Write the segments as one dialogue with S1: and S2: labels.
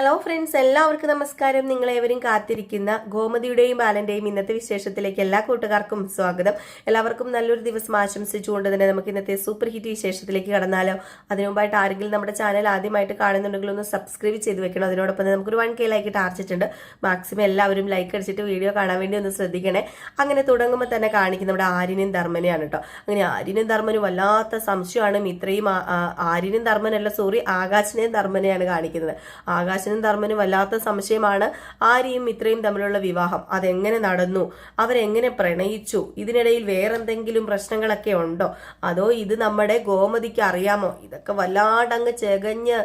S1: Hello friends എല്ലാവർക്കും നമസ്കാരം. നിങ്ങളേവരും കാത്തിരിക്കുന്ന ഗോമതിയുടെയും ബാലന്റെയും ഇന്നത്തെ വിശേഷത്തിലേക്ക് എല്ലാ കൂട്ടുകാർക്കും സ്വാഗതം. എല്ലാവർക്കും നല്ലൊരു ദിവസം ആശംസിച്ചുകൊണ്ട് തന്നെ നമുക്ക് ഇന്നത്തെ സൂപ്പർ ഹിറ്റ് വിശേഷത്തിലേക്ക് കടന്നാലോ. അതിനു മുമ്പായിട്ട് ആരെങ്കിലും നമ്മുടെ ചാനൽ ആദ്യമായിട്ട് കാണുന്നുണ്ടെങ്കിൽ ഒന്ന് സബ്സ്ക്രൈബ് ചെയ്ത് വെക്കണം. അതിനോടൊപ്പം തന്നെ നമുക്കൊരു വൺ കെ ലൈക്ക് ടാർച്ചിട്ടുണ്ട്. മാക്സിമം എല്ലാവരും ലൈക്ക് അടിച്ചിട്ട് വീഡിയോ കാണാൻ വേണ്ടി ഒന്ന് ശ്രദ്ധിക്കണേ. അങ്ങനെ തുടങ്ങുമ്പോൾ തന്നെ കാണിക്കുന്ന നമ്മുടെ ആര്യനും ധർമ്മനെയാണ് കേട്ടോ അങ്ങനെ ആര്യനും ധർമ്മനും വല്ലാത്ത സംശയമാണ്. ഇത്രയും ആര്യനും ധർമ്മനല്ല സോറി ആകാശനെയും ധർമ്മനെയാണ് കാണിക്കുന്നത്. ആകാശനും ധർമ്മനും വല്ലാത്ത സംശയമാണ് ആര്യയും ഇത്രയും തമ്മിലുള്ള വിവാഹം. അതെങ്ങനെ നടന്നു? അവരെങ്ങനെ പ്രണയിച്ചു? ഇതിനിടയിൽ വേറെന്തെങ്കിലും പ്രശ്നങ്ങളൊക്കെ ഉണ്ടോ? അതോ ഇത് നമ്മുടെ ഗോമതിക്ക് അറിയാമോ? ഇതൊക്കെ വല്ലാണ്ടങ്ങ് ചെകഞ്ഞ്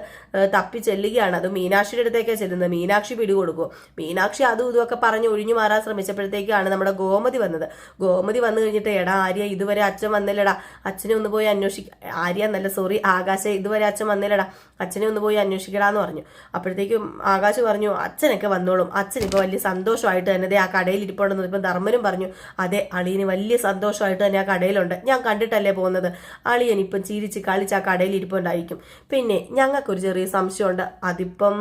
S1: തപ്പി ചെല്ലുകയാണ് അത് മീനാക്ഷിയുടെ അടുത്തേക്കാണ് ചെല്ലുന്നത്. മീനാക്ഷി പിടികൊടുക്കും. മീനാക്ഷി അതും ഇതുമൊക്കെ പറഞ്ഞ് ഒഴിഞ്ഞു മാറാൻ ശ്രമിച്ചപ്പോഴത്തേക്കാണ് നമ്മുടെ ഗോമതി വന്നത്. ഗോമതി വന്നു കഴിഞ്ഞിട്ട് എടാ ആര്യ ഇതുവരെ അച്ഛൻ വന്നില്ലടാ. അച്ഛനെ ഒന്ന് പോയി അന്വേഷിക്ക ആര്യ നല്ല സോറി. ആകാശ ഇതുവരെ അച്ഛൻ വന്നില്ലടാ. അച്ഛനെ ഒന്ന് പോയി അന്വേഷിക്കടാന്ന് പറഞ്ഞു. അപ്പോഴത്തേക്കും ആകാശ് പറഞ്ഞു അച്ഛനൊക്കെ വന്നോളും. അച്ഛൻ ഇപ്പൊ വലിയ സന്തോഷമായിട്ട് തന്നെ ആ കടയിൽ ഇരിപ്പുണ്ടെന്ന് ഇപ്പം ധർമ്മനും പറഞ്ഞു. അതെ അളിയന് വലിയ സന്തോഷമായിട്ട് തന്നെ ആ കടയിലുണ്ട്. ഞാൻ കണ്ടിട്ടല്ലേ പോകുന്നത്? അളിയൻ ഇപ്പം ചിരിച്ച് കളിച്ച് ആ കടയിൽ ഇരിപ്പുണ്ടായിരിക്കും. പിന്നെ ഞങ്ങൾക്കൊരു ചെറിയ സംശയമുണ്ട്. അതിപ്പം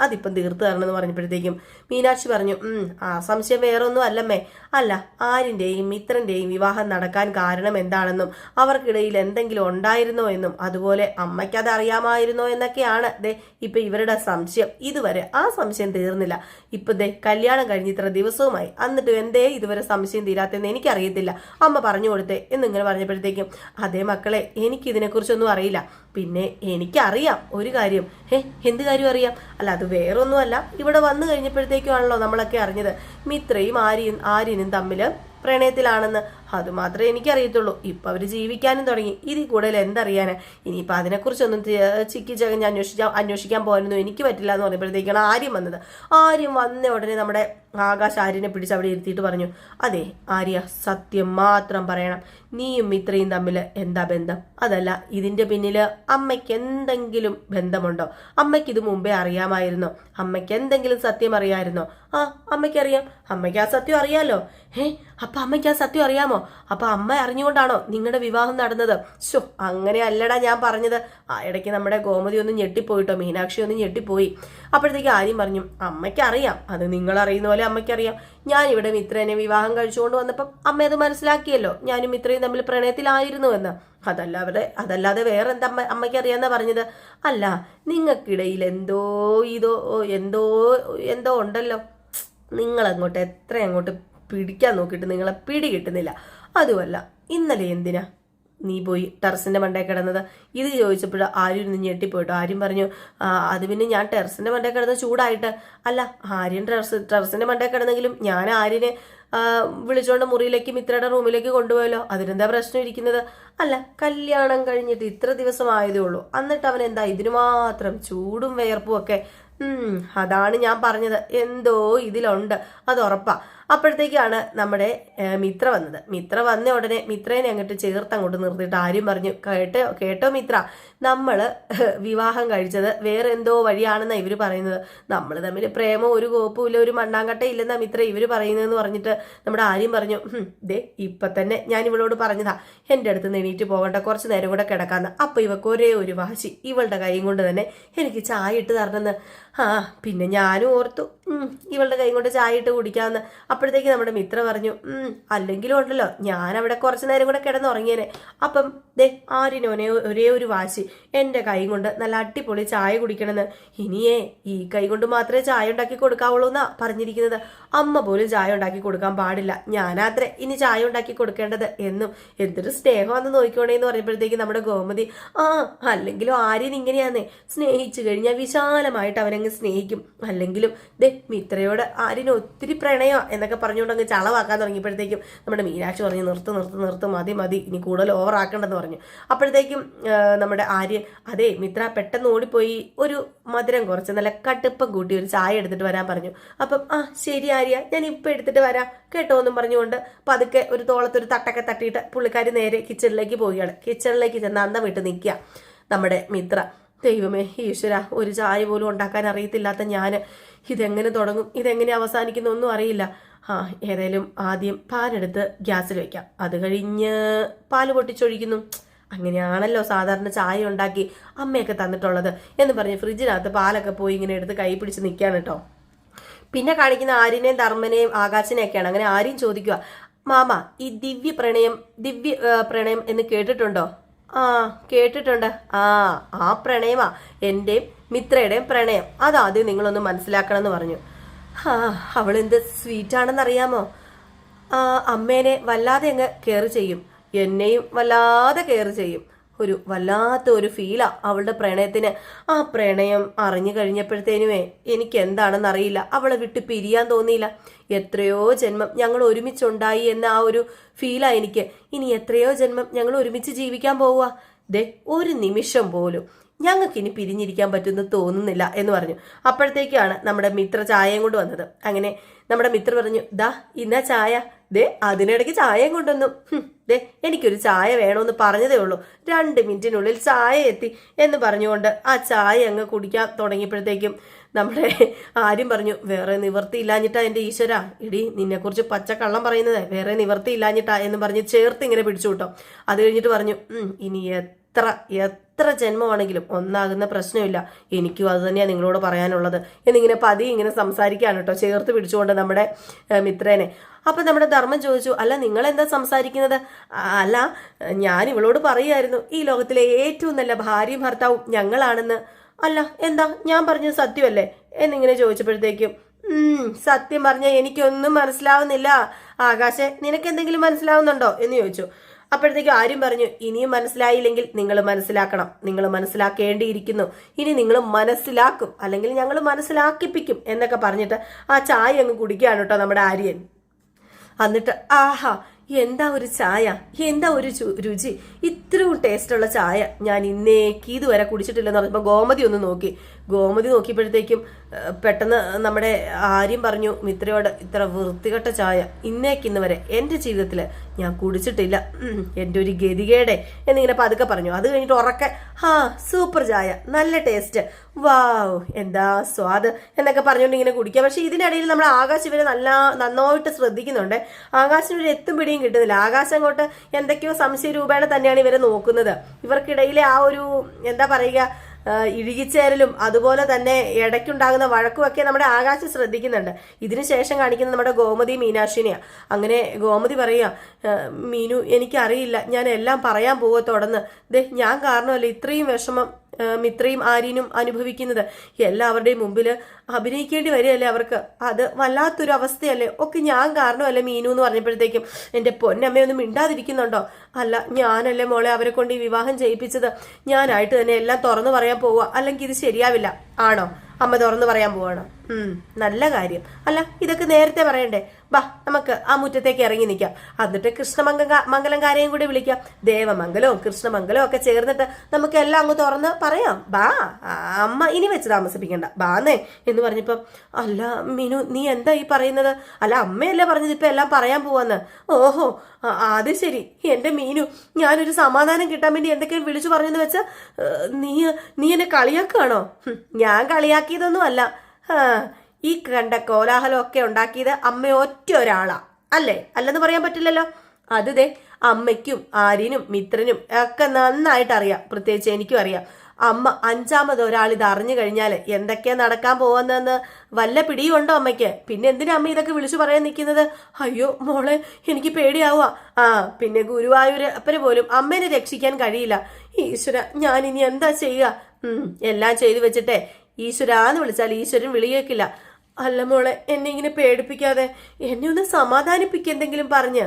S1: അതിപ്പം തീർത്ത് എന്ന് പറഞ്ഞപ്പോഴത്തേക്കും മീനാക്ഷി പറഞ്ഞു "ഉം, ആ സംശയം വേറെ ഒന്നും അല്ലമ്മേ. അല്ല ആരിന്റെയും മിത്രന്റെയും വിവാഹം നടക്കാൻ കാരണം എന്താണെന്നും അവർക്കിടയിൽ എന്തെങ്കിലും ഉണ്ടായിരുന്നോ എന്നും അതുപോലെ അമ്മയ്ക്ക് അത് അറിയാമായിരുന്നോ എന്നൊക്കെയാണ് ദേ ഇപ്പൊ ഇവരുടെ സംശയം. ഇതുവരെ ആ സംശയം തീർന്നില്ല. ഇപ്പൊ ദേ കല്യാണം കഴിഞ്ഞ് ഇത്ര ദിവസവുമായി. എന്നിട്ട് എന്തേ ഇതുവരെ സംശയം തീരാത്തെന്ന് എനിക്കറിയത്തില്ല. അമ്മ പറഞ്ഞു കൊടുത്തേ എന്നിങ്ങനെ പറഞ്ഞപ്പോഴത്തേക്കും അതേ മക്കളെ എനിക്ക് ഇതിനെക്കുറിച്ചൊന്നും അറിയില്ല. പിന്നെ എനിക്കറിയാം ഒരു കാര്യം. ഹേ എന്ത് കാര്യം അറിയാം? അല്ല അത് വേറൊന്നുമല്ല. ഇവിടെ വന്നു കഴിഞ്ഞപ്പോഴത്തേക്കുമാണല്ലോ നമ്മളൊക്കെ അറിഞ്ഞത്. മിത്രയും ആര്യനും ആര്യനും തമ്മിൽ പ്രണയത്തിലാണെന്ന്. അത് മാത്രമേ എനിക്കറിയത്തുള്ളൂ. ഇപ്പം അവർ ജീവിക്കാനും തുടങ്ങി. ഇതിൽ കൂടുതൽ എന്തറിയാനാ? ഇനിയിപ്പോൾ അതിനെക്കുറിച്ചൊന്നും തി- ചിക്കി ചകഞ്ഞ് അന്വേഷിച്ചാൽ അന്വേഷിക്കാൻ പോകാനൊന്നും എനിക്ക് പറ്റില്ല എന്ന് പറയുമ്പോഴത്തേക്കാണ് ആര്യം വന്നത്. ആര്യം വന്ന ഉടനെ നമ്മുടെ ആകാശ് ആര്യനെ പിടിച്ച് അവിടെ ഇരുത്തിയിട്ട് പറഞ്ഞു അതെ ആര്യ സത്യം മാത്രം പറയണം. നീയും ഇത്രയും തമ്മിൽ എന്താ ബന്ധം? അതല്ല ഇതിന്റെ പിന്നിൽ അമ്മയ്ക്ക് എന്തെങ്കിലും ബന്ധമുണ്ടോ? അമ്മയ്ക്ക് ഇത് മുമ്പേ അറിയാമായിരുന്നോ? അമ്മയ്ക്ക് എന്തെങ്കിലും സത്യം അറിയാമായിരുന്നോ? ആ അമ്മയ്ക്ക് അറിയാം അമ്മയ്ക്ക് ആ സത്യം അറിയാലോ. ഏ അപ്പൊ അമ്മയ്ക്ക് ആ സത്യം അറിയാമോ? അപ്പൊ അമ്മ അറിഞ്ഞുകൊണ്ടാണോ നിങ്ങളുടെ വിവാഹം നടന്നത്? ശോ അങ്ങനെ അല്ലടാ ഞാൻ പറഞ്ഞത്. ആ ഇടയ്ക്ക് നമ്മുടെ ഗോമതി ഒന്ന് ഞെട്ടിപ്പോയിട്ടോ മീനാക്ഷി ഒന്ന് ഞെട്ടിപ്പോയി. അപ്പോഴത്തേക്ക് ആര്യം പറഞ്ഞു അമ്മയ്ക്കറിയാം. അത് നിങ്ങൾ അറിയുന്ന പോലെ അമ്മയ്ക്കറിയാം. ഞാൻ ഇവിടെ മിത്രനെ വിവാഹം കഴിച്ചുകൊണ്ട് വന്നപ്പം അമ്മ അത് മനസ്സിലാക്കിയല്ലോ. ഞാനും മിത്രയും തമ്മിൽ പ്രണയത്തിലായിരുന്നു എന്ന്. അതല്ല അവരുടെ അതല്ലാതെ വേറെ എന്താ അമ്മ അമ്മയ്ക്ക് അറിയാന്നാ പറഞ്ഞത്? അല്ല നിങ്ങൾക്കിടയിൽ എന്തോ ഇതോ എന്തോ എന്തോ ഉണ്ടല്ലോ. നിങ്ങൾ അങ്ങോട്ട് എത്ര അങ്ങോട്ട് പിടിക്കാൻ നോക്കിയിട്ട് നിങ്ങളെ പിടി കിട്ടുന്നില്ല. അതുമല്ല ഇന്നലെ എന്തിനാ? നീ പോയി ടെറസിന്റെ മണ്ടേ കിടന്നത്? ഇത് ചോദിച്ചപ്പോൾ ആര്യൻ നിന്ന് ഞെട്ടിപ്പോയിട്ടോ? ആര്യം പറഞ്ഞു "ആ, അത് പിന്നെ ഞാൻ ടെറസിന്റെ മണ്ടേ കിടന്ന് ചൂടായിട്ട് അല്ല ആര്യൻ ടെറസ് ടെറസിന്റെ മണ്ടേ കിടന്നെങ്കിലും ഞാൻ ആര്യനെ വിളിച്ചുകൊണ്ട് മുറിയിലേക്ക് മിത്രയുടെ റൂമിലേക്ക് കൊണ്ടുപോയല്ലോ. അതിനെന്താ പ്രശ്നം ഇരിക്കുന്നത്? അല്ല കല്യാണം കഴിഞ്ഞിട്ട് ഇത്ര ദിവസം ആയതേ ഉള്ളൂ. എന്നിട്ട് അവൻ എന്താ ഇതിനു മാത്രം ചൂടും വിയർപ്പും ഒക്കെ? അതാണ് ഞാൻ പറഞ്ഞത്. എന്തോ ഇതിലുണ്ട്. അത് ഉറപ്പാ. അപ്പോഴത്തേക്കാണ് നമ്മുടെ മിത്ര വന്നത്. മിത്ര വന്ന ഉടനെ മിത്രേനെ അങ്ങോട്ട് ചേർത്ത് അങ്ങോട്ട് നിർത്തിയിട്ട് ആര്യം പറഞ്ഞു കേട്ടോ കേട്ടോ മിത്ര നമ്മൾ വിവാഹം കഴിച്ചത് വേറെ എന്തോ വഴിയാണെന്നാണ് ഇവർ പറയുന്നത്. നമ്മൾ തമ്മിൽ പ്രേമം ഒരു കോപ്പുമില്ല ഒരു മണ്ണാങ്കട്ട ഇല്ലെന്നാ മിത്ര ഇവർ പറയുന്നതെന്ന് പറഞ്ഞിട്ട് നമ്മുടെ ആര്യം പറഞ്ഞു "ഹും, ദേ ഇപ്പൊ തന്നെ ഞാൻ ഇവളോട് പറഞ്ഞതാ. എന്റെ അടുത്ത് നിന്ന് എണീറ്റ് പോകണ്ട കുറച്ച് നേരം കൂടെ കിടക്കാന്ന്. അപ്പൊ ഇവക്ക് ഒരേ ഒരു വാശി. ഇവളുടെ കൈയും കൊണ്ട് തന്നെ എനിക്ക് ചായ ഇട്ട് തരണമെന്ന്. ആ പിന്നെ ഞാനും ഓർത്തു ഇവളുടെ കൈ കൊണ്ട് ചായ ഇട്ട് കുടിക്കാമെന്ന് അപ്പോഴത്തേക്ക് നമ്മുടെ മിത്ര പറഞ്ഞു അല്ലെങ്കിലും ഉണ്ടല്ലോ. ഞാൻ അവിടെ കുറച്ച് നേരം കൂടെ കിടന്നുറങ്ങിയേനെ. അപ്പം ദേ ആരിനോനെ ഒരേ ഒരു വാശി. എന്റെ കൈ കൊണ്ട് നല്ല അടിപൊളി ചായ കുടിക്കണമെന്ന്. ഇനിയേ ഈ കൈ കൊണ്ട് മാത്രമേ ചായ ഉണ്ടാക്കി കൊടുക്കാവുള്ളൂ എന്നാ പറഞ്ഞിരിക്കുന്നത്. അമ്മ പോലും ചായ ഉണ്ടാക്കി കൊടുക്കാൻ പാടില്ല. ഞാനാത്രേ ഇനി ചായ ഉണ്ടാക്കി കൊടുക്കേണ്ടത് എന്നും എന്തൊരു സ്നേഹമാണെന്ന് നോക്കിക്കോണേ എന്ന് പറഞ്ഞപ്പോഴത്തേക്ക് നമ്മുടെ ഗോമതി ആ അല്ലെങ്കിലും ആര്യൻ ഇങ്ങനെയാന്നേ. സ്നേഹിച്ചു കഴിഞ്ഞാൽ വിശാലമായിട്ട് അവനങ്ങ് സ്നേഹിക്കും. അല്ലെങ്കിലും ദേ മിത്രയോട് ആര്യന് ഒത്തിരി പ്രണയോ എന്നൊക്കെ പറഞ്ഞുകൊണ്ട് അങ്ങ് ചളവാക്കാൻ തുടങ്ങിയപ്പോഴത്തേക്കും നമ്മുടെ മീനാക്ഷി പറഞ്ഞു നിർത്ത് നിർത്ത് നിർത്ത്. മതി മതി. ഇനി കൂടുതൽ ഓവർ ആക്കണ്ടെന്ന് പറഞ്ഞു. അപ്പോഴത്തേക്കും നമ്മുടെ ആര്യൻ അതെ മിത്ര പെട്ടെന്ന് ഓടിപ്പോയി ഒരു മധുരം കുറച്ച് നല്ല കടുപ്പം കൂട്ടി ഒരു ചായ എടുത്തിട്ട് വരാൻ പറഞ്ഞു. അപ്പം ആ ശരി ആര്യ ഞാൻ ഇപ്പം എടുത്തിട്ട് വരാം. കേട്ടോ എന്നും പറഞ്ഞുകൊണ്ട് പതുക്കെ ഒരു തോളത്തൊരു തട്ടൊക്കെ തട്ടിയിട്ട് പുള്ളിക്കാരി നേരെ കിച്ചണിലേക്ക് പോവുകയാണ്. കിച്ചണിലേക്ക് ചെന്ന് അന്നം വിട്ട് നിൽക്കുക. നമ്മുടെ മിത്ര ദൈവമേ ഈശ്വര ഒരു ചായ പോലും ഉണ്ടാക്കാൻ അറിയത്തില്ലാത്ത ഞാൻ ഇതെങ്ങനെ തുടങ്ങും? ഇതെങ്ങനെ അവസാനിക്കുന്നു? ഒന്നും അറിയില്ല. ആ ഏതായാലും ആദ്യം പാലെടുത്ത് ഗ്യാസിൽ വെക്കാം. അത് കഴിഞ്ഞ് പാൽ പൊട്ടിച്ചൊഴിക്കുന്നു. അങ്ങനെയാണല്ലോ സാധാരണ ചായ ഉണ്ടാക്കി അമ്മയൊക്കെ തന്നിട്ടുള്ളത് എന്ന് പറഞ്ഞ് ഫ്രിഡ്ജിനകത്ത് പാലൊക്കെ പോയി ഇങ്ങനെ എടുത്ത് കൈ പിടിച്ച് നിൽക്കുകയാണ് കേട്ടോ പിന്നെ കാണിക്കുന്ന ആര്യനെയും ധർമ്മനെയും ആകാശനെയൊക്കെയാണ്. അങ്ങനെ ആര്യം ചോദിക്കുക മാമ ഈ ദിവ്യ പ്രണയം ദിവ്യ പ്രണയം എന്ന് കേട്ടിട്ടുണ്ടോ? ആ കേട്ടിട്ടുണ്ട്. ആ ആ പ്രണയമാ. എന്റെയും മിത്രയുടെയും പ്രണയം. അതാദ്യം നിങ്ങളൊന്ന് മനസ്സിലാക്കണം എന്ന് പറഞ്ഞു. ആ അവളെന്ത് സ്വീറ്റാണെന്ന് അറിയാമോ ആ അമ്മേനെ വല്ലാതെ അങ്ങ് കെയർ ചെയ്യും. എന്നെയും വല്ലാതെ കെയർ ചെയ്യും. ഒരു വല്ലാത്ത ഒരു ഫീലാ അവളുടെ പ്രണയത്തിന്. ആ പ്രണയം അറിഞ്ഞു കഴിഞ്ഞപ്പോഴത്തേനുമേ എനിക്ക് എന്താണെന്ന് അറിയില്ല. അവളെ വിട്ട് പിരിയാൻ തോന്നിയില്ല. എത്രയോ ജന്മം ഞങ്ങൾ ഒരുമിച്ചുണ്ടായി എന്ന ആ ഒരു ഫീലാ എനിക്ക്. ഇനി എത്രയോ ജന്മം ഞങ്ങൾ ഒരുമിച്ച് ജീവിക്കാൻ പോവുക. ദേ ഒരു നിമിഷം പോലും ഞങ്ങൾക്ക് ഇനി പിരിഞ്ഞിരിക്കാൻ പറ്റുമെന്ന് തോന്നുന്നില്ല എന്ന് പറഞ്ഞു. അപ്പോഴത്തേക്കാണ് നമ്മുടെ മിത്ര ചായയും കൊണ്ട് വന്നത്. അങ്ങനെ നമ്മുടെ മിത്ര പറഞ്ഞു ദാ ഇന്ന ചായ. ദേ അതിനിടയ്ക്ക് ചായയും കൊണ്ടുവന്നു. ദേ എനിക്കൊരു ചായ വേണമെന്ന് പറഞ്ഞതേ ഉള്ളൂ. രണ്ട് മിനിറ്റിനുള്ളിൽ ചായ എത്തി എന്ന് പറഞ്ഞുകൊണ്ട് ആ ചായ അങ്ങ് കുടിക്കാൻ തുടങ്ങിയപ്പോഴത്തേക്കും നമ്മുടെ ആര്യം പറഞ്ഞു വേറെ നിവർത്തി ഇല്ലാഞ്ഞിട്ടാ എന്റെ ഈശ്വര. ഇടി നിന്നെക്കുറിച്ച് പച്ചക്കള്ളം പറയുന്നത് വേറെ നിവർത്തി ഇല്ലാഞ്ഞിട്ടാ എന്ന് പറഞ്ഞ് ചേർത്ത് ഇങ്ങനെ പിടിച്ചു കിട്ടും അത് കഴിഞ്ഞിട്ട് പറഞ്ഞു "ഉം, ഇനി എത്ര എത്ര ജന്മമാണെങ്കിലും ഒന്നാകുന്ന പ്രശ്നമില്ല. എനിക്കും അത് തന്നെയാണ് നിങ്ങളോട് പറയാനുള്ളത്. എന്നിങ്ങനെ പതി ഇങ്ങനെ സംസാരിക്കുകയാണ് കേട്ടോ. ചേർത്ത് പിടിച്ചുകൊണ്ട് നമ്മുടെ മിത്രേനെ. അപ്പൊ നമ്മുടെ ധർമ്മം ചോദിച്ചു അല്ല നിങ്ങൾ എന്താ സംസാരിക്കുന്നത് അല്ല ഞാൻ ഇവളോട് പറയുമായിരുന്നു ഈ ലോകത്തിലെ ഏറ്റവും നല്ല ഭാര്യയും ഭർത്താവും ഞങ്ങളാണെന്ന്. അല്ല എന്താ? ഞാൻ പറഞ്ഞത് സത്യമല്ലേ? എന്നിങ്ങനെ ചോദിച്ചപ്പോഴത്തേക്കും സത്യം പറഞ്ഞ എനിക്കൊന്നും മനസ്സിലാവുന്നില്ല. ആകാശെ നിനക്ക് എന്തെങ്കിലും മനസ്സിലാവുന്നുണ്ടോ? എന്ന് ചോദിച്ചു. അപ്പോഴത്തേക്കും ആരും പറഞ്ഞു ഇനിയും മനസ്സിലായില്ലെങ്കിൽ നിങ്ങൾ മനസ്സിലാക്കണം. നിങ്ങൾ മനസ്സിലാക്കേണ്ടിയിരിക്കുന്നു. ഇനി നിങ്ങൾ മനസ്സിലാക്കും. അല്ലെങ്കിൽ ഞങ്ങൾ മനസ്സിലാക്കിപ്പിക്കും എന്നൊക്കെ പറഞ്ഞിട്ട് ആ ചായ അങ്ങ് കുടിക്കുകയാണ് കേട്ടോ നമ്മുടെ ആര്യൻ. എന്നിട്ട് ആഹാ എന്താ ഒരു ചായ? എന്താ ഒരു രുചി? ഇത്രയും ടേസ്റ്റുള്ള ചായ ഞാൻ ഇന്നേക്ക് ഇതുവരെ കുടിച്ചിട്ടില്ലെന്ന് പറഞ്ഞപ്പോൾ ഗോമതി ഒന്ന് നോക്കി. ഗോമതി നോക്കിയപ്പോഴത്തേക്കും പെട്ടെന്ന് നമ്മുടെ ആര്യം പറഞ്ഞു മിത്രയോട് ഇത്ര വൃത്തികെട്ട ചായ ഇന്നേക്കിന്ന് വരെ എന്റെ ജീവിതത്തിൽ ഞാൻ കുടിച്ചിട്ടില്ല. എന്റെ ഒരു ഗതികേടെ. എന്നിങ്ങനെ പതുക്കെ പറഞ്ഞു. അത് കഴിഞ്ഞിട്ട് ഉറക്കെ ഹാ സൂപ്പർ ചായ നല്ല ടേസ്റ്റ്. വാവ് എന്താ സ്വാദ്. എന്നൊക്കെ പറഞ്ഞുകൊണ്ട് ഇങ്ങനെ കുടിക്കുക പക്ഷേ ഇതിനിടയിൽ നമ്മൾ ആകാശം ഇവരെ നല്ല നന്നായിട്ട് ശ്രദ്ധിക്കുന്നുണ്ട്. ആകാശിന് ഒരു എത്തും പിടിയും കിട്ടുന്നില്ല. ആകാശം അങ്ങോട്ട് എന്തൊക്കെയോ സംശയ രൂപേണ തന്നെയാണ് ഇവരെ നോക്കുന്നത്. ഇവർക്കിടയിലെ ആ ഒരു എന്താ പറയുക ഇഴുകിച്ചേരലും അതുപോലെ തന്നെ ഇടയ്ക്കുണ്ടാകുന്ന വഴക്കുമൊക്കെ നമ്മുടെ ആകാശം ശ്രദ്ധിക്കുന്നുണ്ട്. ഇതിനുശേഷം കാണിക്കുന്നത് നമ്മുടെ ഗോമതി മീനാക്ഷിനെയാണ് അങ്ങനെ ഗോമതി പറയുക മീനു എനിക്കറിയില്ല ഞാൻ എല്ലാം പറയാൻ പോവത്തോടന്ന് ദേ ഞാൻ കാരണമല്ല ഇത്രയും വിഷമം മിത്രയും ആര്യനും അനുഭവിക്കുന്നത്. എല്ലാവരുടെയും മുമ്പിൽ അഭിനയിക്കേണ്ടി വരികയല്ലേ അവർക്ക്? അത് വല്ലാത്തൊരു അവസ്ഥയല്ലേ? ഒക്കെ ഞാൻ കാരണമല്ലേ മീനു എന്ന് പറഞ്ഞപ്പോഴത്തേക്കും എന്റെ പൊന്നമ്മയൊന്നും മിണ്ടാതിരിക്കുന്നുണ്ടോ? അല്ല ഞാനല്ലേ മോളെ അവരെ കൊണ്ട് ഈ വിവാഹം ചെയ്യിപ്പിച്ചത്? ഞാനായിട്ട് തന്നെ എല്ലാം തുറന്നു പറയാൻ പോവുക. അല്ലെങ്കിൽ ഇത് ശരിയാവില്ല. ആണോ? അമ്മ തുറന്നു പറയാൻ പോവാണ്. നല്ല കാര്യം. അല്ല ഇതൊക്കെ നേരത്തെ പറയണ്ടേ? ബാ നമുക്ക് ആ മുറ്റത്തേക്ക് ഇറങ്ങി നിൽക്കാം എന്നിട്ട് കൃഷ്ണമംഗ മംഗലംകാരെയും കൂടി വിളിക്കാം. ദേവമംഗലവും കൃഷ്ണമംഗലവും ഒക്കെ ചേർന്നിട്ട് നമുക്ക് എല്ലാം അങ്ങ് തുറന്ന് പറയാം. ബാ അമ്മ ഇനി വെച്ച് താമസിപ്പിക്കണ്ട. ബാന്നേ എന്ന് പറഞ്ഞപ്പം അല്ല മീനു നീ എന്താ ഈ പറയുന്നത്? അല്ല അമ്മയല്ലേ പറഞ്ഞത് ഇപ്പൊ എല്ലാം പറയാൻ പോവാന്ന്? ഓഹോ അത് ശരി. എന്റെ മീനു ഞാനൊരു സമാധാനം കിട്ടാൻ വേണ്ടി എന്തൊക്കെയും വിളിച്ചു പറഞ്ഞെന്ന് വെച്ചാ നീ നീ എന്നെ കളിയാക്കുകയാണോ ഞാൻ കളിയാക്കിയതൊന്നും ആ, ഈ കണ്ട കോലാഹലമൊക്കെ ഉണ്ടാക്കിയത് അമ്മ ഒറ്റ ഒരാളാ. അല്ലേ? അല്ലെന്ന് പറയാൻ പറ്റില്ലല്ലോ. അത് അമ്മയ്ക്കും ആര്യനും മിത്രനും ഒക്കെ നന്നായിട്ട് അറിയാം. പ്രത്യേകിച്ച് എനിക്കും അറിയാം. അമ്മ അഞ്ചാമത് ഒരാൾ ഇത് അറിഞ്ഞു കഴിഞ്ഞാൽ എന്തൊക്കെയാ നടക്കാൻ പോകുന്നതെന്ന് വല്ല പിടിയുണ്ടോ അമ്മയ്ക്ക്? പിന്നെ എന്തിനാ അമ്മ ഇതൊക്കെ വിളിച്ചു പറയാൻ നിൽക്കുന്നത്? അയ്യോ മോളെ എനിക്ക് പേടിയാവുക ആ പിന്നെ ഗുരുവായൂർ അപ്പന് പോലും അമ്മേനെ രക്ഷിക്കാൻ കഴിയില്ല. ഈശ്വര ഞാൻ ഇനി എന്താ ചെയ്യുക? എല്ലാം ചെയ്തു വെച്ചിട്ടേ ഈശ്വരാന്ന് വിളിച്ചാൽ ഈശ്വരൻ വിളിയേക്കില്ല. അല്ല മോളെ എന്നെ ഇങ്ങനെ പേടിപ്പിക്കാതെ എന്നെ ഒന്ന് സമാധാനിപ്പിക്കുക എന്തെങ്കിലും പറഞ്ഞ്.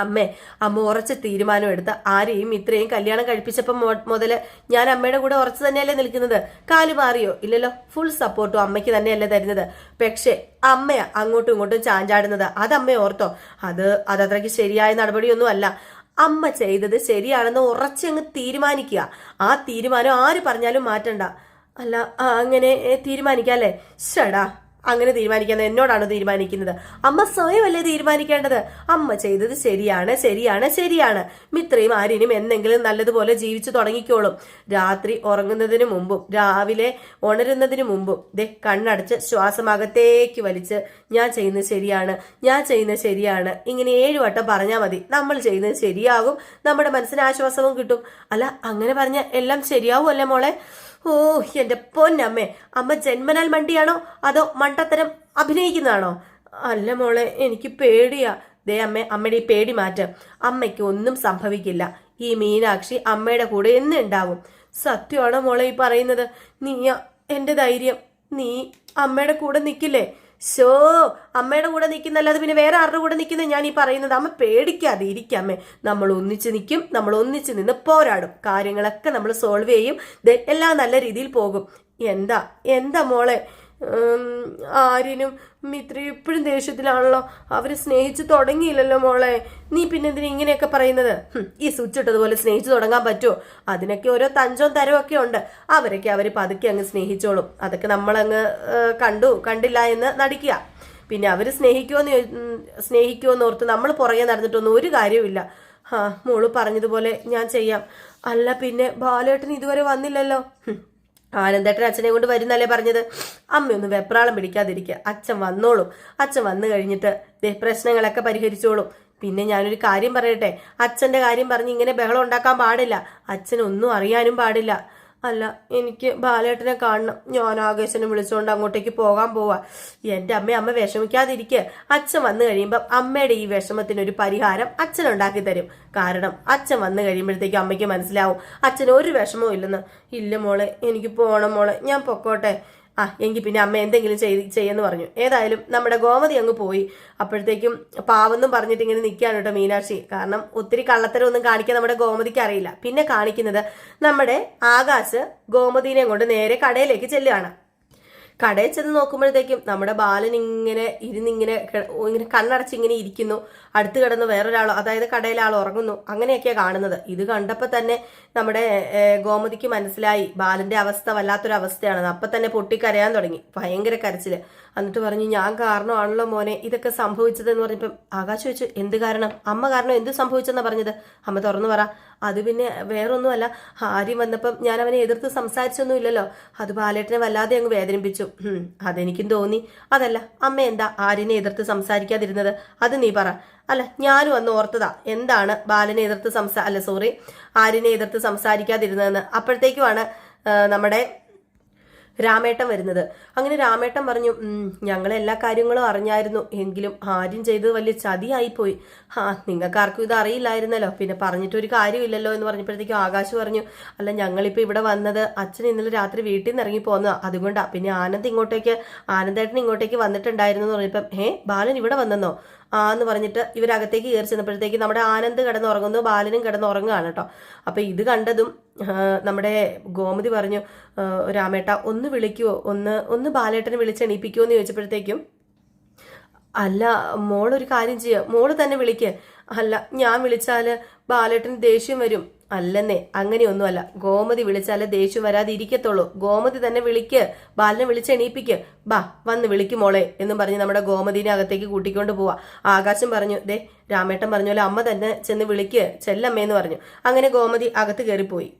S1: അമ്മേ അമ്മ ഉറച്ച തീരുമാനം എടുത്ത് ആരെയും ഇത്രയും കല്യാണം കഴിപ്പിച്ചപ്പം മുതൽ ഞാൻ അമ്മയുടെ കൂടെ ഉറച്ചു തന്നെയല്ലേ നിൽക്കുന്നത്. കാൽ മാറിയോ? ഇല്ലല്ലോ. ഫുൾ സപ്പോർട്ടും അമ്മയ്ക്ക് തന്നെയല്ലേ തരുന്നത്. പക്ഷേ അമ്മയാ അങ്ങോട്ടും ഇങ്ങോട്ടും ചാഞ്ചാടുന്നത്. അത് അമ്മ ഓർത്തോ? അത് അത് അതത്രയ്ക്ക് ശരിയായ നടപടിയൊന്നും അല്ല. അമ്മ ചെയ്തത് ശരിയാണെന്ന് ഉറച്ചങ്ങ് തീരുമാനിക്കുക. ആ തീരുമാനം ആര് പറഞ്ഞാലും മാറ്റണ്ട. അല്ല അങ്ങനെ തീരുമാനിക്കാം ഷടാ അങ്ങനെ തീരുമാനിക്കുന്നത് എന്നോടാണ് തീരുമാനിക്കുന്നത്? അമ്മ സ്വയമല്ലേ തീരുമാനിക്കേണ്ടത്? അമ്മ ചെയ്തത് ശരിയാണ് ശരിയാണ് ശരിയാണ്. മിത്രയും ആരിനും എന്തെങ്കിലും നല്ലതുപോലെ ജീവിച്ചു തുടങ്ങിക്കോളും. രാത്രി ഉറങ്ങുന്നതിന് മുമ്പും രാവിലെ ഉണരുന്നതിന് മുമ്പും ദേ കണ്ണടച്ച് ശ്വാസമകത്തേക്ക് വലിച്ച് ഞാൻ ചെയ്യുന്നത് ശരിയാണ് ഞാൻ ചെയ്യുന്നത് ശരിയാണ്. ഇങ്ങനെ ഏഴു വട്ടം പറഞ്ഞാൽ മതി. നമ്മൾ ചെയ്യുന്നത് ശരിയാകും നമ്മുടെ മനസ്സിന് ആശ്വാസവും കിട്ടും. അല്ല അങ്ങനെ പറഞ്ഞാൽ എല്ലാം ശരിയാവും അല്ലേ മോളെ? ഓ എന്റെ പൊന്നമ്മേ. അമ്മ ജന്മനാൽ മണ്ടിയാണോ? അതോ മണ്ടത്തരം അഭിനയിക്കുന്നതാണോ? അല്ല മോളെ എനിക്ക് പേടിയാ. ദേ അമ്മേ അമ്മയുടെ ഈ പേടി മാറ്റം. അമ്മയ്ക്ക് ഒന്നും സംഭവിക്കില്ല. ഈ മീനാക്ഷി അമ്മയുടെ കൂടെ എന്നും ഉണ്ടാവും. സത്യമാണോ മോളെ ഈ പറയുന്നത്? നീ എന്റെ ധൈര്യം. നീ അമ്മയുടെ കൂടെ നിൽക്കില്ലേ ഷോ അമ്മയുടെ കൂടെ നിൽക്കുന്നല്ലാതെ പിന്നെ വേറെ ആരുടെ കൂടെ നിൽക്കുന്നത് ഞാൻ ഈ പറയുന്നത് അമ്മ പേടിക്കാതെ ഇരിക്കാമേ നമ്മൾ ഒന്നിച്ച് നിൽക്കും നമ്മൾ ഒന്നിച്ച് നിന്ന് പോരാടും. കാര്യങ്ങളൊക്കെ നമ്മൾ സോൾവ് ചെയ്യും. എല്ലാം നല്ല രീതിയിൽ പോകും. എന്താ എന്താ മോളെ? ആര്യനും മിത്രയും ഇപ്പോഴും ദേഷ്യത്തിലാണല്ലോ. അവരെ സ്നേഹിച്ചു തുടങ്ങിയില്ലല്ലോ മോളെ. നീ പിന്നെ എന്തിനാ ഇങ്ങനെയൊക്കെ പറയുന്നത്? ഈ സ്വിച്ച് ഇട്ടതുപോലെ സ്നേഹിച്ചു തുടങ്ങാൻ പറ്റുമോ അതിനൊക്കെ ഓരോ തഞ്ചവും തരവും ഒക്കെ ഉണ്ട്. അവരൊക്കെ അവർ പതുക്കെ അങ്ങ് സ്നേഹിച്ചോളും. അതൊക്കെ നമ്മളങ്ങ് കണ്ടു കണ്ടില്ല എന്ന് നടിക്കുക. പിന്നെ അവർ സ്നേഹിക്കുമെന്ന് സ്നേഹിക്കുമോന്ന് ഓർത്ത് നമ്മൾ പുറകെ നടന്നിട്ടൊന്നും ഒരു കാര്യവുമില്ല. ആ മോൾ പറഞ്ഞതുപോലെ ഞാൻ ചെയ്യാം. അല്ല പിന്നെ ബാലേട്ടൻ ഇതുവരെ വന്നില്ലല്ലോ. ആനന്ദേട്ടൻ അച്ഛനെ കൊണ്ട് വരുന്നല്ലേ പറഞ്ഞത്? അമ്മയൊന്ന് വെപ്രാളം പിടിക്കാതിരിക്കുക. അച്ഛൻ വന്നോളും. അച്ഛൻ വന്നു കഴിഞ്ഞിട്ട് പ്രശ്നങ്ങളൊക്കെ പരിഹരിച്ചോളും. പിന്നെ ഞാനൊരു കാര്യം പറയട്ടെ? അച്ഛന്റെ കാര്യം പറഞ്ഞ് ഇങ്ങനെ ബഹളം ഉണ്ടാക്കാൻ പാടില്ല. അച്ഛനൊന്നും അറിയാനും പാടില്ല. അല്ല എനിക്ക് ബാലേട്ടനെ കാണണം. ഞാൻ ആകേശനെ വിളിച്ചുകൊണ്ട് അങ്ങോട്ടേക്ക് പോകാൻ പോവാ. എന്റെ അമ്മ അമ്മ വിഷമിക്കാതിരിക്കുക അച്ഛൻ വന്നു കഴിയുമ്പോൾ അമ്മയുടെ ഈ വിഷമത്തിനൊരു പരിഹാരം അച്ഛൻ ഉണ്ടാക്കി തരും. കാരണം അച്ഛൻ വന്നു കഴിയുമ്പോഴത്തേക്ക് അമ്മയ്ക്ക് മനസ്സിലാവും അച്ഛന് ഒരു വിഷമവും ഇല്ലെന്ന്. ഇല്ല മോളെ എനിക്ക് പോകണം മോളെ ഞാൻ പൊക്കോട്ടെ. ആ എങ്കിൽ പിന്നെ അമ്മ എന്തെങ്കിലും ചെയ്ത് ചെയ്യുമെന്ന് പറഞ്ഞു. ഏതായാലും നമ്മുടെ ഗോമതി അങ്ങ് പോയി. അപ്പോഴത്തേക്കും പാവെന്നും പറഞ്ഞിട്ട് ഇങ്ങനെ നിൽക്കുകയാണ് കേട്ടോ മീനാക്ഷി. കാരണം ഒത്തിരി കള്ളത്തരം ഒന്നും കാണിക്കാൻ നമ്മുടെ ഗോമതിക്ക് അറിയില്ല. പിന്നെ കാണിക്കുന്നത് നമ്മുടെ ആകാശ് ഗോമതിനെ കൊണ്ട് നേരെ കടയിലേക്ക് ചെല്ലുകയാണ്. കടയിൽ ചെന്ന് നോക്കുമ്പോഴത്തേക്കും നമ്മുടെ ബാലൻ ഇങ്ങനെ ഇരുന്നിങ്ങനെ ഇങ്ങനെ കണ്ണടച്ച് ഇങ്ങനെ ഇരിക്കുന്നു. അടുത്ത് കിടന്ന് വേറൊരാളോ അതായത് കടയിലാൾ ഉറങ്ങുന്നു. അങ്ങനെയൊക്കെയാണ് കാണുന്നത്. ഇത് കണ്ടപ്പോൾ തന്നെ നമ്മുടെ ഗോമതിക്ക് മനസ്സിലായി. ബാലന്റെ അവസ്ഥ വല്ലാത്തൊരു അവസ്ഥയാണെന്ന് അപ്പൊ തന്നെ പൊട്ടിക്കരയാൻ തുടങ്ങി. ഭയങ്കര കരച്ചിൽ. എന്നിട്ട് പറഞ്ഞു ഞാൻ കാരണമാണല്ലോ മോനെ. ഇതൊക്കെ സംഭവിച്ചതെന്ന് പറഞ്ഞപ്പം ആകാശ് ചോദിച്ചു എന്ത് കാരണം? അമ്മ കാരണം എന്ത് സംഭവിച്ചെന്നാ പറഞ്ഞത്? അമ്മ തുറന്നു പറ അത് പിന്നെ വേറൊന്നുമല്ല. ആര്യം വന്നപ്പം ഞാൻ അവനെ എതിർത്ത് സംസാരിച്ചൊന്നും ഇല്ലല്ലോ അത് ബാലേട്ടനെ വല്ലാതെ അങ്ങ് വേദനിപ്പിച്ചു. അതെനിക്കും തോന്നി. അതല്ല അമ്മ എന്താ ആര്യനെ എതിർത്ത് സംസാരിക്കാതിരുന്നത്? അത് നീ പറ. അല്ല ഞാനും അന്ന് ഓർത്തതാ. എന്താണ് ബാലനെ എതിർത്ത് സംസാ അല്ല സോറി ആര്യനെ എതിർത്ത് സംസാരിക്കാതിരുന്നതെന്ന്. അപ്പോഴത്തേക്കുമാണ് നമ്മുടെ രാമേട്ടൻ വരുന്നത്. അങ്ങനെ രാമേട്ടൻ പറഞ്ഞു "ഉം, ഞങ്ങൾ എല്ലാ കാര്യങ്ങളും അറിഞ്ഞായിരുന്നു. എങ്കിലും ആര്യം ചെയ്തത് വലിയ ചതിയായിപ്പോയി. ആ നിങ്ങൾക്കാർക്കും ഇത് അറിയില്ലായിരുന്നല്ലോ. പിന്നെ പറഞ്ഞിട്ട് ഒരു കാര്യമില്ലല്ലോ എന്ന് പറഞ്ഞപ്പോഴത്തേക്കും ആകാശ് പറഞ്ഞു അല്ല ഞങ്ങളിപ്പോൾ ഇവിടെ വന്നത് അച്ഛൻ ഇന്നലെ രാത്രി വീട്ടിൽ നിന്ന് ഇറങ്ങി പോന്നതാ. അതുകൊണ്ടാണ് പിന്നെ ആനന്ദ് ഇങ്ങോട്ടേക്ക് ആനന്ദേട്ടൻ ഇങ്ങോട്ടേക്ക് വന്നിട്ടുണ്ടായിരുന്നു എന്ന് പറഞ്ഞപ്പം ഏ ബാലൻ ഇവിടെ വന്നെന്നോ? എന്ന് പറഞ്ഞിട്ട് ഇവരകത്തേക്ക് കയറി ചെന്നപ്പോഴത്തേക്ക് നമ്മുടെ ആനന്ദ് കിടന്നുറങ്ങുന്നു ബാലനും കിടന്നുറങ്ങുകയാണ് കേട്ടോ. അപ്പൊ ഇത് കണ്ടതും നമ്മുടെ ഗോമതി പറഞ്ഞു രാമേട്ട ഒന്ന് വിളിക്കുവോ? ഒന്ന് ഒന്ന് ബാലേട്ടനെ വിളിച്ച് എണീപ്പിക്കുമോ എന്ന് ചോദിച്ചപ്പോഴത്തേക്കും അല്ല മോളൊരു കാര്യം ചെയ്യുക മോൾ തന്നെ വിളിക്കുക അല്ല ഞാൻ വിളിച്ചാൽ ബാലേട്ടന് ദേഷ്യം വരും. അല്ലെന്നേ അങ്ങനെയൊന്നുമല്ല. ഗോമതി വിളിച്ചാലേ ദേഷ്യം വരാതിരിക്കത്തുള്ളൂ. ഗോമതി തന്നെ വിളിക്ക്. ബാലനെ വിളിച്ച് എണീപ്പിക്ക്. ബാ വന്ന് വിളിക്കും മോളെ എന്നും പറഞ്ഞ് നമ്മുടെ ഗോമതിനെ അകത്തേക്ക് കൂട്ടിക്കൊണ്ട് പോവാ. ആകാശം പറഞ്ഞു ദേ രാമേട്ടൻ പറഞ്ഞ പോലെ അമ്മ തന്നെ ചെന്ന് വിളിക്ക്. ചെല്ലമ്മേന്ന് പറഞ്ഞു. അങ്ങനെ ഗോമതി അകത്ത് കയറിപ്പോയി.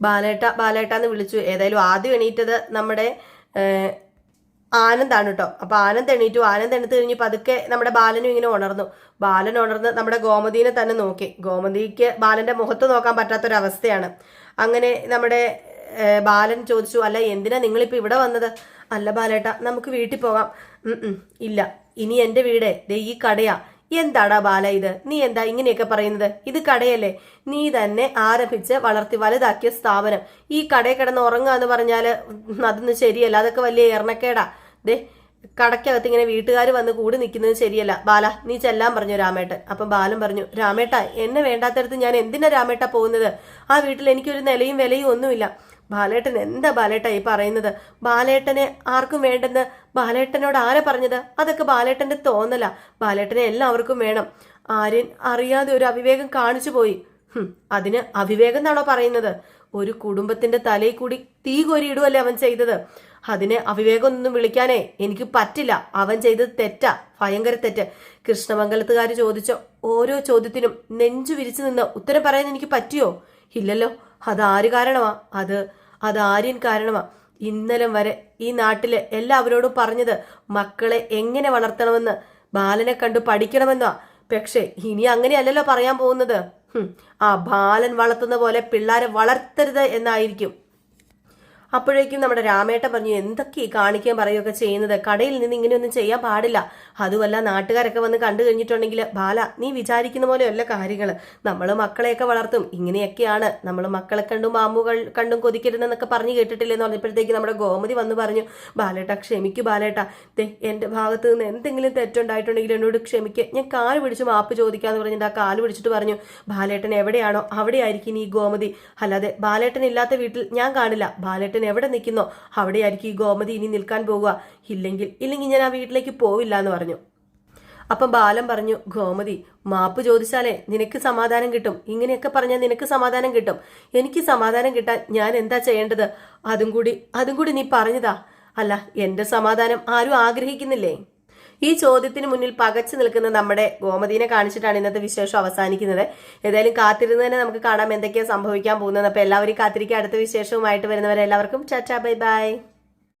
S1: ബാലേട്ട ബാലേട്ട എന്ന് വിളിച്ചു. ഏതായാലും ആദ്യം എണീറ്റത് നമ്മുടെ ആനന്ദാണ് കേട്ടോ അപ്പൊ ആനന്ദ് എണീറ്റു. ആനന്ദ് എണീറ്റ് കഴിഞ്ഞ് പതുക്കെ നമ്മുടെ ബാലനും ഇങ്ങനെ ഉണർന്നു. ബാലൻ ഉണർന്ന് നമ്മുടെ ഗോമതിനെ തന്നെ നോക്കി. ഗോമതിക്ക് ബാലന്റെ മുഖത്ത് നോക്കാൻ പറ്റാത്തൊരവസ്ഥയാണ്. അങ്ങനെ നമ്മുടെ ബാലൻ ചോദിച്ചു അല്ല എന്തിനാ നിങ്ങളിപ്പോ ഇവിടെ വന്നത്? അല്ല ബാലേട്ട നമുക്ക് വീട്ടിൽ പോകാം. ഇല്ല. ഇനി എന്റെ വീട്. ദേ ഈ കടയാ. എന്താടാ ബാല ഇത്? നീ എന്താ ഇങ്ങനെയൊക്കെ പറയുന്നത്? ഇത് കടയല്ലേ? നീ തന്നെ ആരംഭിച്ച് വളർത്തി വലുതാക്കിയ സ്ഥാപനം. ഈ കടയിൽ കിടന്ന് ഉറങ്ങുക എന്ന് പറഞ്ഞാൽ അതൊന്നും ശരിയല്ല. അതൊക്കെ വലിയ എറണക്കേടാ ദേ കടക്കകത്ത് ഇങ്ങനെ വീട്ടുകാർ വന്ന് കൂടി നിൽക്കുന്നത് ശരിയല്ല. ബാല നീ ചെല്ലാൻ പറഞ്ഞു രാമേട്ടൻ? അപ്പം ബാലൻ പറഞ്ഞു രാമേട്ട എന്നെ വേണ്ടാത്തടത്ത് ഞാൻ എന്തിനാ രാമേട്ട പോകുന്നത്? ആ വീട്ടിൽ എനിക്കൊരു നിലയും വിലയും ഒന്നുമില്ല. ബാലേട്ടൻ എന്താ ബാലേട്ട ഈ പറയുന്നത്? ബാലേട്ടനെ ആർക്കും വേണ്ടെന്ന്? ബാലേട്ടനോട് ആരെ പറഞ്ഞത്? അതൊക്കെ ബാലേട്ടന്റെ തോന്നല. ബാലേട്ടനെ എല്ലാവർക്കും വേണം. ആര്യൻ അറിയാതെ ഒരു അവിവേകം കാണിച്ചു പോയി. അതിന് അവിവേകം എന്നാണോ പറയുന്നത്? ഒരു കുടുംബത്തിന്റെ തലയിൽ കൂടി തീ കോരിയിടുവല്ലേ അവൻ ചെയ്തത്? അതിനെ അവിവേകമൊന്നും വിളിക്കാനേ എനിക്ക് പറ്റില്ല. അവൻ ചെയ്തത് തെറ്റാ. ഭയങ്കര തെറ്റ്. കൃഷ്ണമംഗലത്തുകാർ ചോദിച്ച ഓരോ ചോദ്യത്തിനും നെഞ്ചു വിരിച്ചു നിന്ന് ഉത്തരം പറയാൻ എനിക്ക് പറ്റിയോ? ഇല്ലല്ലോ. അതാര് കാരണമാ? അത് അത് ആര്യൻ കാരണമാ. ഇന്നലെ വരെ ഈ നാട്ടിലെ എല്ലാവരോടും പറഞ്ഞത് മക്കളെ എങ്ങനെ വളർത്തണമെന്ന് ബാലനെ കണ്ടു പഠിക്കണമെന്നാ. പക്ഷേ ഇനി അങ്ങനെയല്ലല്ലോ പറയാൻ പോകുന്നത്. ആ ബാലൻ വളർത്തുന്ന പോലെ പിള്ളേരെ വളർത്തരുത് എന്നായിരിക്കും. അപ്പോഴേക്കും നമ്മുടെ രാമേട്ട പറഞ്ഞു എന്തൊക്കെ കാണിക്കാൻ പറയുകയൊക്കെ ചെയ്യുന്നത്? കടയിൽ നിന്ന് ഇങ്ങനെയൊന്നും ചെയ്യാൻ പാടില്ല. അതുമല്ല നാട്ടുകാരൊക്കെ വന്ന് കണ്ടു കഴിഞ്ഞിട്ടുണ്ടെങ്കിൽ ബാല നീ വിചാരിക്കുന്ന പോലെയല്ല കാര്യങ്ങൾ നമ്മൾ മക്കളെയൊക്കെ വളർത്തും. ഇങ്ങനെയൊക്കെയാണ്. നമ്മൾ മക്കളെ കണ്ടും മാമുകൾ കണ്ടും കൊതിക്കരുതെന്നൊക്കെ പറഞ്ഞു കേട്ടിട്ടില്ലെന്ന് പറഞ്ഞപ്പോഴത്തേക്ക് നമ്മുടെ ഗോമതി വന്ന് പറഞ്ഞു ബാലേട്ട ക്ഷമിക്കൂ ബാലേട്ട. ദേ എന്റെ ഭാഗത്ത് നിന്ന് എന്തെങ്കിലും തെറ്റുണ്ടായിട്ടുണ്ടെങ്കിൽ എന്നോട് ക്ഷമിക്കുക ഞാൻ കാൽ പിടിച്ച് മാപ്പ് ചോദിക്കാന്ന് പറഞ്ഞിട്ട് ആ കാൽ പിടിച്ചിട്ട് പറഞ്ഞു ബാലേട്ടൻ എവിടെയാണോ? അവിടെ ആയിരിക്കും ഈ ഗോമതി. അല്ലാതെ ബാലേട്ടൻ ഇല്ലാത്ത വീട്ടിൽ ഞാൻ കാണില്ല. ബാലേട്ടൻ എവിടെ നിൽക്കുന്നോ അവിടെയായിരിക്കും ഈ ഗോമതി ഇനി നിൽക്കാൻ പോവുക. ഇല്ലെങ്കിൽ ഇല്ലെങ്കിൽ ഞാൻ ആ വീട്ടിലേക്ക് പോവില്ല എന്ന് പറഞ്ഞു. അപ്പം ബാലൻ പറഞ്ഞു ഗോമതി മാപ്പ് ചോദിച്ചാലേ നിനക്ക് സമാധാനം കിട്ടും. ഇങ്ങനെയൊക്കെ പറഞ്ഞാൽ നിനക്ക് സമാധാനം കിട്ടും. എനിക്ക് സമാധാനം കിട്ടാൻ ഞാൻ എന്താ ചെയ്യേണ്ടത്? അതും കൂടി അതും കൂടി നീ പറഞ്ഞതാ. അല്ല എന്റെ സമാധാനം ആരും ആഗ്രഹിക്കുന്നില്ലേ? ഈ ചോദ്യത്തിന് മുന്നിൽ പകച്ചു നിൽക്കുന്ന നമ്മുടെ ഗോമതിനെ കാണിച്ചിട്ടാണ് ഇന്നത്തെ വിശേഷം അവസാനിക്കുന്നത്. ഏതായാലും കാത്തിരുന്ന് തന്നെ നമുക്ക് കാണാം എന്തൊക്കെയാണ് സംഭവിക്കാൻ പോകുന്നത്. അപ്പൊ എല്ലാവരും കാത്തിരിക്കുക. അടുത്ത വിശേഷവുമായിട്ട് വരുന്നവരെല്ലാവർക്കും ചാച്ചാ ബൈ ബൈ.